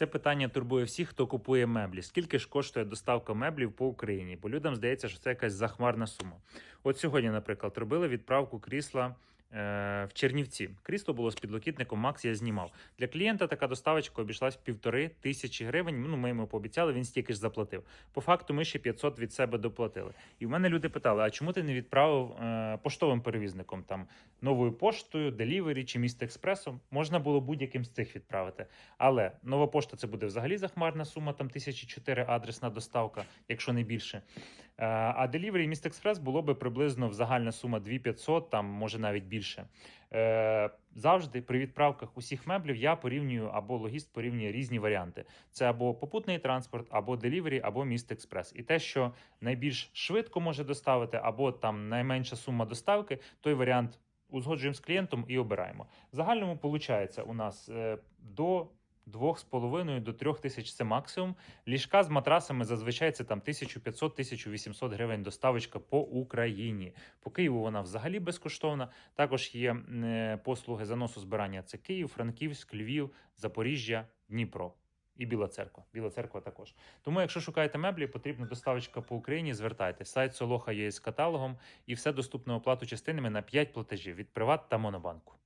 Це питання турбує всіх, хто купує меблі. Скільки ж коштує доставка меблів по Україні? Бо людям здається, що це якась захмарна сума. От сьогодні, наприклад, робили відправку крісла. Е, В Чернівці крісло було з підлокітником Макс. Я знімав для клієнта. Така доставочка обійшлась півтори тисячі гривень. Ну ми йому пообіцяли, він стільки ж заплатив. По факту, ми ще 500 від себе доплатили. І в мене люди питали: а чому ти не відправив е, поштовим перевізником там новою поштою, Делівері чи міст експресом? Можна було будь-яким з цих відправити. Але нова пошта це буде взагалі захмарна сума, там тисячі чотири адресна доставка, якщо не більше. Е, А Delivery і Міст Експрес було би приблизно в загальна сума 2500, там може навіть більше. Е, Завжди при відправках усіх меблів я порівнюю або логіст порівнює різні варіанти. Це або попутний транспорт, або Delivery, або Міст Експрес. І те, що найбільш швидко може доставити, або там найменша сума доставки, той варіант узгоджуємо з клієнтом і обираємо. В загальному виходить у нас е, до 2,5 до 3 тисяч це максимум. Ліжка з матрасами зазвичай це там 1500-1800 гривень доставочка по Україні. По Києву вона взагалі безкоштовна. Також є е, послуги заносу збирання. Це Київ, Франківськ, Львів, Запоріжжя, Дніпро. І Біла церква. Біла церква також. Тому, якщо шукаєте меблі, потрібна доставочка по Україні. Звертайте. Сайт Солоха є з каталогом і все доступно оплату частинами на 5 платежів від Приват та Монобанку.